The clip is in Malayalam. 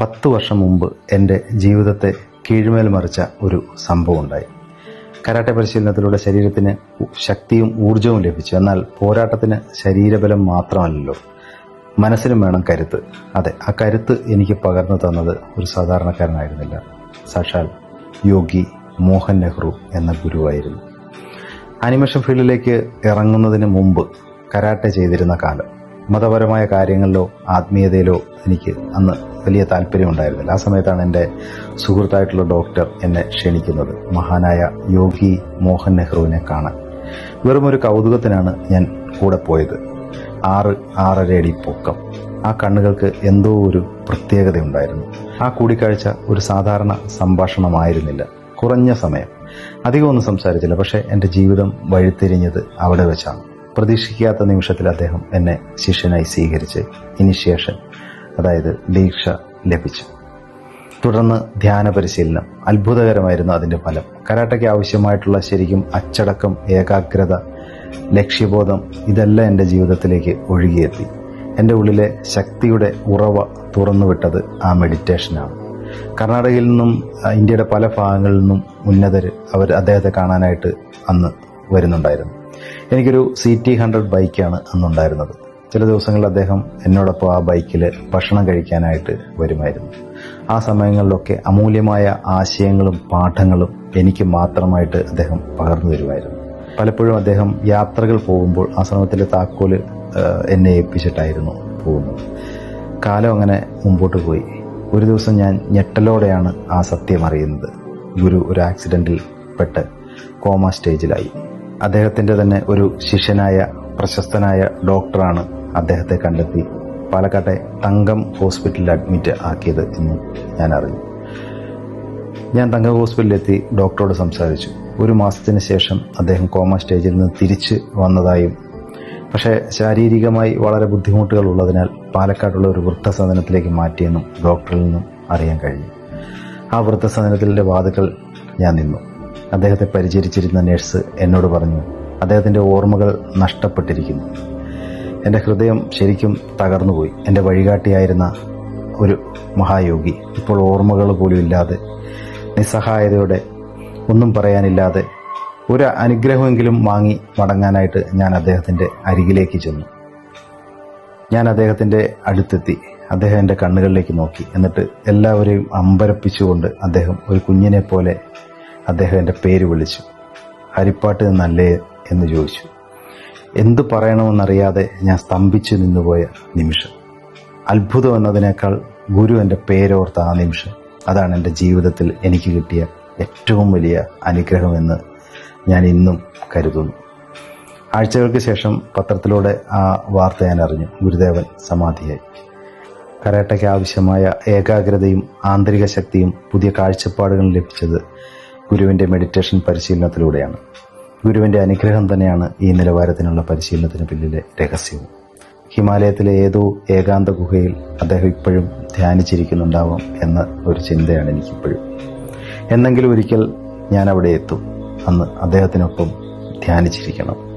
പത്ത് വർഷം മുമ്പ് എന്റെ ജീവിതത്തെ കീഴ്മേൽ മറിച്ച ഒരു സംഭവം ഉണ്ടായി കരാട്ടെ പരിശീലനത്തിലൂടെ ശരീരത്തിന് ശക്തിയും ഊർജവും ലഭിച്ചു. എന്നാൽ പോരാട്ടത്തിന് ശരീരബലം മാത്രമല്ലല്ലോ. മനസ്സിനും വേണം കരുത്ത്. അതെ ആ കരുത്ത് എനിക്ക് പകർന്നു തന്നത് ഒരു സാധാരണക്കാരനായിരുന്നില്ല. സാക്ഷാൽ യോഗി മോഹൻ നെഹ്റു എന്ന ഗുരുവായിരുന്നു. അനിമേഷൻ ഫീൽഡിലേക്ക് ഇറങ്ങുന്നതിന് മുമ്പ് കരാട്ടെ ചെയ്തിരുന്ന കാലം. മതപരമായ കാര്യങ്ങളിലോ ആത്മീയതയിലോ എനിക്ക് അന്ന് വലിയ താല്പര്യമുണ്ടായിരുന്നില്ല. ആ സമയത്താണ് എന്റെ സുഹൃത്തായിട്ടുള്ള ഡോക്ടർ എന്നെ ക്ഷണിക്കുന്നത്. മഹാനായ യോഗി മോഹൻ നെഹ്റുവിനെ കാണാൻ. വെറും ഒരു കൗതുകത്തിനാണ് ഞാൻ കൂടെ പോയത്. ആറ് ആറര അടി പൊക്കം. ആ കണ്ണുകൾക്ക് എന്തോ ഒരു പ്രത്യേകതയുണ്ടായിരുന്നു. ആ കൂടിക്കാഴ്ച ഒരു സാധാരണ സംഭാഷണമായിരുന്നില്ല. കുറഞ്ഞ സമയം. അധികമൊന്നും സംസാരിച്ചില്ല. പക്ഷേ എന്റെ ജീവിതം വഴിത്തിരിഞ്ഞത് അവിടെ വെച്ചാണ്. പ്രതീക്ഷിക്കാത്ത നിമിഷത്തിൽ അദ്ദേഹം എന്നെ ശിഷ്യനായി സ്വീകരിച്ച് ഇനിഷ്യേഷൻ അതായത് ദീക്ഷ ലഭിച്ചു. തുടർന്ന് ധ്യാന പരിശീലനം അത്ഭുതകരമായിരുന്നു അതിന്റെ ഫലം. കരാട്ടയ്ക്ക് ആവശ്യമായിട്ടുള്ള ശരിക്കും അച്ചടക്കം ഏകാഗ്രത ലക്ഷ്യബോധം ഇതെല്ലാം എന്റെ ജീവിതത്തിലേക്ക് ഒഴുകിയെത്തി. എന്റെ ഉള്ളിലെ ശക്തിയുടെ ഉറവ തുറന്നുവിട്ടത് ആ മെഡിറ്റേഷനാണ്. കർണാടകയിൽ നിന്നും ഇന്ത്യയുടെ പല ഭാഗങ്ങളിൽ നിന്നും ഉന്നതർ അവർ അദ്ദേഹത്തെ കാണാനായിട്ട് അന്ന് വരുന്നുണ്ടായിരുന്നു. എനിക്കൊരു സി ടി ഹൺഡ്രഡ് ബൈക്കാണ് അന്നുണ്ടായിരുന്നത്. ചില ദിവസങ്ങളിൽ അദ്ദേഹം എന്നോടൊപ്പം ആ ബൈക്കിൽ ഭക്ഷണം കഴിക്കാനായിട്ട് വരുമായിരുന്നു. ആ സമയങ്ങളിലൊക്കെ അമൂല്യമായ ആശയങ്ങളും പാഠങ്ങളും എനിക്ക് മാത്രമായിട്ട് അദ്ദേഹം പകർന്നു തരുമായിരുന്നു. പലപ്പോഴും അദ്ദേഹം യാത്രകൾ പോകുമ്പോൾ ആ സമയത്തിൽ താക്കോൽ എന്നെ ഏൽപ്പിച്ചിട്ടായിരുന്നു പോകുന്നത്. കാലം അങ്ങനെ മുമ്പോട്ട് പോയി. ഒരു ദിവസം ഞാൻ ഞെട്ടലോടെയാണ് ആ സത്യം അറിയുന്നത്. ഗുരു ഒരു ആക്സിഡന്റിൽ പെട്ട് കോമ സ്റ്റേജിലായി അദ്ദേഹത്തിന്റെ തന്നെ ഒരു ശിഷ്യനായ പ്രശസ്തനായ ഡോക്ടറാണ് അദ്ദേഹത്തെ കണ്ടെത്തി പാലക്കാട്ടെ തങ്കം ഹോസ്പിറ്റലിൽ അഡ്മിറ്റ് ആക്കിയത് എന്ന് ഞാൻ അറിഞ്ഞു. ഞാൻ തങ്കം ഹോസ്പിറ്റലിലെത്തി ഡോക്ടറോട് സംസാരിച്ചു. ഒരു മാസത്തിന് ശേഷം അദ്ദേഹം കോമ സ്റ്റേജിൽ നിന്ന് തിരിച്ച് വന്നതായും പക്ഷേ ശാരീരികമായി വളരെ ബുദ്ധിമുട്ടുകൾ ഉള്ളതിനാൽ പാലക്കാടുള്ള ഒരു വൃദ്ധസദനത്തിലേക്ക് മാറ്റിയെന്നും ഡോക്ടറിൽ നിന്നും അറിയാൻ കഴിഞ്ഞു. ആ വൃദ്ധസദനത്തിലെ വാതുക്കൾ ഞാൻ നിന്നു. അദ്ദേഹത്തെ പരിചരിച്ചിരുന്ന നഴ്സ് എന്നോട് പറഞ്ഞു അദ്ദേഹത്തിന്റെ ഓർമ്മകൾ നഷ്ടപ്പെട്ടിരിക്കുന്നു. എന്റെ ഹൃദയം ശരിക്കും തകർന്നുപോയി. എന്റെ വഴികാട്ടിയായിരുന്ന ഒരു മഹായോഗി ഇപ്പോൾ ഓർമ്മകൾ പോലും ഇല്ലാതെ നിസ്സഹായതയോടെ ഒന്നും പറയാനില്ലാതെ ഒരു അനുഗ്രഹമെങ്കിലും വാങ്ങി മടങ്ങാനായിട്ട് ഞാൻ അദ്ദേഹത്തിന്റെ അരികിലേക്ക് ചെന്നു. ഞാൻ അദ്ദേഹത്തിന്റെ അടുത്തെത്തി. അദ്ദേഹം എന്റെ കണ്ണുകളിലേക്ക് നോക്കി. എന്നിട്ട് എല്ലാവരെയും അമ്പരപ്പിച്ചുകൊണ്ട് അദ്ദേഹം ഒരു കുഞ്ഞിനെ പോലെ അദ്ദേഹം എന്റെ പേര് വിളിച്ചു. ഹരിപ്പാട്ട് നല്ലേ എന്ന് ചോദിച്ചു. എന്തു പറയണമെന്നറിയാതെ ഞാൻ സ്തംഭിച്ചു നിന്നുപോയ നിമിഷം. അത്ഭുതം എന്നതിനേക്കാൾ ഗുരു എന്റെ പേരോർത്ത ആ നിമിഷം. അതാണ് എന്റെ ജീവിതത്തിൽ എനിക്ക് കിട്ടിയ ഏറ്റവും വലിയ അനുഗ്രഹമെന്ന് ഞാൻ ഇന്നും കരുതുന്നു. ആഴ്ചകൾക്ക് ശേഷം പത്രത്തിലൂടെ ആ വാർത്ത ഞാൻ അറിഞ്ഞു. ഗുരുദേവൻ സമാധിയായി. കരാട്ടയ്ക്ക് ആവശ്യമായ ഏകാഗ്രതയും ആന്തരിക ശക്തിയും പുതിയ കാഴ്ചപ്പാടുകളും ലഭിച്ചത് ഗുരുവിന്റെ മെഡിറ്റേഷൻ പരിശീലനത്തിലൂടെയാണ്. ഗുരുവിന്റെ അനുഗ്രഹം തന്നെയാണ് ഈ നിലവാരത്തിനുള്ള പരിശീലനത്തിന് പിന്നിലെ രഹസ്യവും. ഹിമാലയത്തിലെ ഏതോ ഏകാന്ത ഗുഹയിൽ അദ്ദേഹം ഇപ്പോഴും ധ്യാനിച്ചിരിക്കുന്നുണ്ടാവാം എന്ന ഒരു ചിന്തയാണ് എനിക്കിപ്പോഴും. എന്നെങ്കിലും ഒരിക്കൽ ഞാൻ അവിടെ എത്തും. അന്ന് അദ്ദേഹത്തിനൊപ്പം ധ്യാനിച്ചിരിക്കണം.